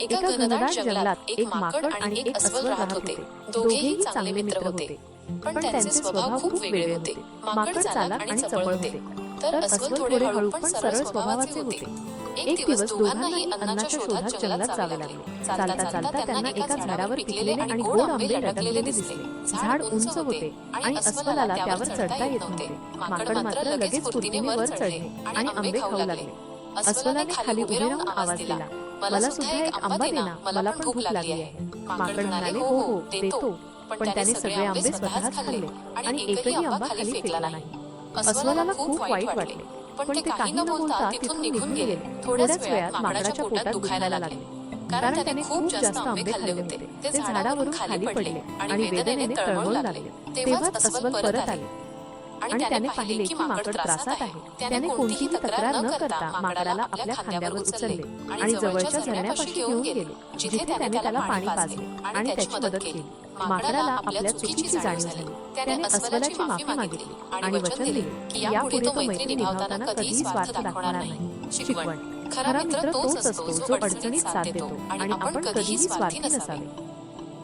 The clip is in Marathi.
एका घनदाट जंगलात एक माकड आणि एक अस्वल राहत होते. दोघेही चांगले मित्र होते. पण त्यांचे स्वभाव खूप वेगळे होते. माकड चालाक आणि चपळ होते. तर अस्वल थोडे हळू पण सरळ स्वभावाचे होते. एक दिवस दोघांनाही अन्नाच्या शोधात जंगलात जावे लागले. चालता चालता त्यांना एका झाडावर पिकलेले आणि गोड आंबे लटकलेले दिसले. झाड उंच होते आणि अस्वलाला त्यावर चढता येत नव्हते. माकड मात्र लगेच फुर्तीने वर चढले आणि आंबे खाऊ लागले अस्वलाने खाली उभे राहून आवाज दिला मला सुद्धा एक आंबा दे ना. मला पण भूक लागली आहे. माकड म्हणाले हो हो देतो. पण त्याने सगळे आंबे स्वतःच खाल्ले आणि एकही आंबा खाली फेकला नाही. अस्वलाला खूप वाईट वाटले. पण ते काही न बोलता तिथून निघून गेले. थोड्याच वेळात माकडाच्या पोटात दुखायला लागले. कारण त्याने खूप जास्त आंबे खाल्ले होते. ते झाडावरून खाली पडले आणि वेदनेने तळमळू लागले. तेव्हाच अस्वल परत आले. आणि त्याने पाहिले की माकड त्रासात आहे. त्याने कोणतीही तक्रार न करता माकडाला आपल्या खांद्यावर उचलले आणि जवळच्या झरण्यापाशी घेऊन गेले. जिथे त्याने त्याला पाणी पाजले आणि त्याची मदत केली. माकडाला आपल्या चुकीची जाणीव झाली. त्याने अस्वलाची माफी मागितली आणि वचन दिले की यापुढे तो मैत्री निभावताना कधीही स्वार्थ दाखवणार नाही. शिकवण. खरा मित्र तोच असतो जो अडचणीत साथ देतो आणि आपण कधीही स्वार्थी नसावे.